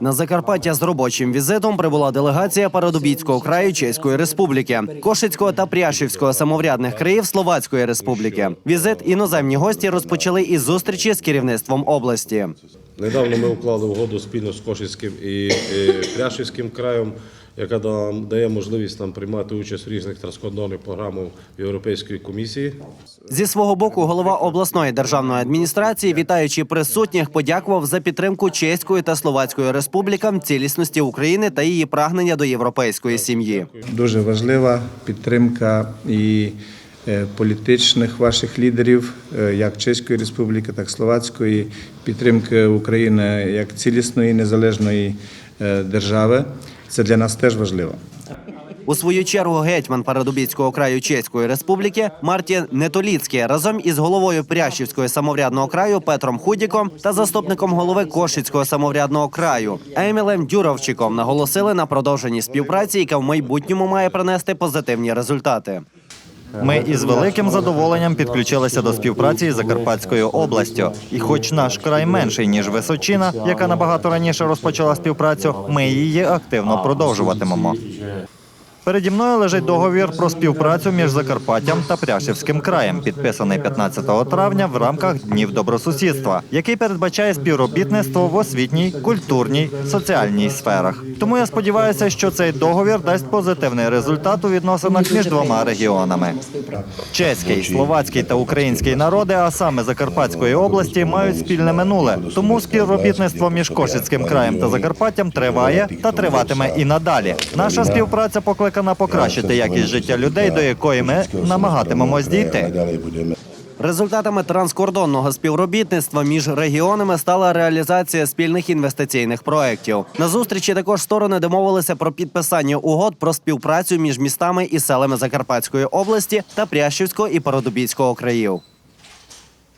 На Закарпаття з робочим візитом прибула делегація Парадобійського краю Чеської Республіки, Кошицького та Пряшівського самоврядних країв Словацької Республіки. Візит іноземні гості розпочали із зустрічі з керівництвом області. Недавно ми уклали угоду спільно з Кошицьким і Пряшівським краєм, яка дає можливість нам приймати участь в різних транскордонних програмах Європейської комісії. Зі свого боку, голова обласної державної адміністрації, вітаючи присутніх, подякував за підтримку Чеської та Словацької республікам цілісності України та її прагнення до європейської сім'ї. Дуже важлива підтримка і політичних ваших лідерів, е, як Чеської Республіки, так і Словацької, підтримки України як цілісної незалежної е, держави. Це для нас теж важливо. У свою чергу гетьман Парадубіцького краю Чеської Республіки Мартін Нетоліцький разом із головою Прящівського самоврядного краю Петром Худіком та заступником голови Кошицького самоврядного краю Емілем Дюровчиком наголосили на продовженні співпраці, яка в майбутньому має принести позитивні результати. Ми із великим задоволенням підключилися до співпраці із Закарпатською областю. І, хоч наш край менший ніж Височина, яка набагато раніше розпочала співпрацю, ми її активно продовжуватимемо. Переді мною лежить договір про співпрацю між Закарпаттям та Пряшівським краєм, підписаний 15 травня в рамках днів добросусідства, який передбачає співробітництво в освітній, культурній, соціальній сферах. Тому я сподіваюся, що цей договір дасть позитивний результат у відносинах між двома регіонами. Чеський, словацький та український народи, а саме Закарпатської області, мають спільне минуле. Тому співробітництво між Кошицьким краєм та Закарпаттям триває та триватиме і надалі. Наша співпраця покликана покращити якість життя людей, до якої ми намагатимемось дійти. Результатами транскордонного співробітництва між регіонами стала реалізація спільних інвестиційних проєктів. На зустрічі також сторони домовилися про підписання угод про співпрацю між містами і селами Закарпатської області та Прящівського і Парадубіцького країв.